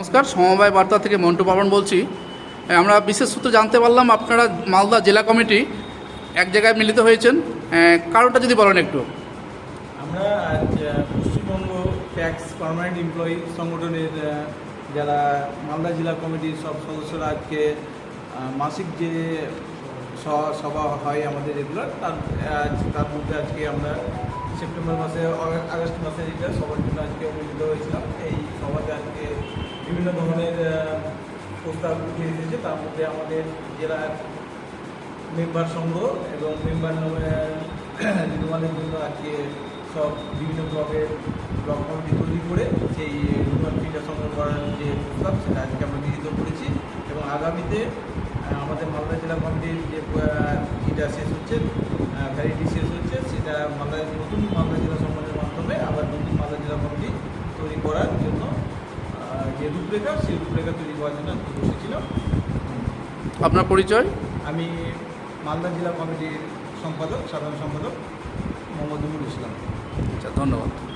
নমস্কার, সমবায় বার্তা থেকে মন্টু পাবন বলছি। আমরা বিশেষ সূত্রে জানতে পারলাম আপনারা মালদা জেলা কমিটি এক জায়গায় মিলিত হয়েছেন। কারণটা যদি বলেন একটু। আমরা আজ পশ্চিমবঙ্গ ট্যাক্স পার্মানেন্ট এমপ্লয়ি সংগঠনের যারা মালদা জেলা কমিটির সব সদস্যরা আজকে মাসিক যে সভা হয় আমাদের রেগুলার, তার তার মধ্যে আজকে আমরা সেপ্টেম্বর মাসে আগস্ট মাসে এটা সবার জন্য আজকে মিলিত হয়েছিলাম। বিভিন্ন ধরনের প্রস্তাব উঠে এসেছে। তার মধ্যে আমাদের জেলার মেম্বার সংঘ এবং মেম্বার নির্মাণের জন্য আজকে সব বিভিন্ন ব্লকের ব্লক কমিটি তৈরি করে সেই নির্মাণ ফিটা সংগ্রহ করার যে প্রস্তাব, সেটা আজকে আমরা গৃহীত করেছি এবং আগামীতে আমাদের মালদা জেলা কমিটির যে ফিটা শেষ হচ্ছে ভ্যালিডি শেষ হচ্ছে, সেটা মালদা, নতুন মালদা জেলা সম্মানের মাধ্যমে আবার নতুন মালদা জেলা কমিটি তৈরি করার জন্য যে রূপরেখা সেই রূপরেখা তৈরি করার জন্য আজকে বসেছিল। আপনার পরিচয়? আমি মালদা জেলা কমিটির সম্পাদক সাধারণ সম্পাদক মোহাম্মদ ইসলাম। আচ্ছা ধন্যবাদ।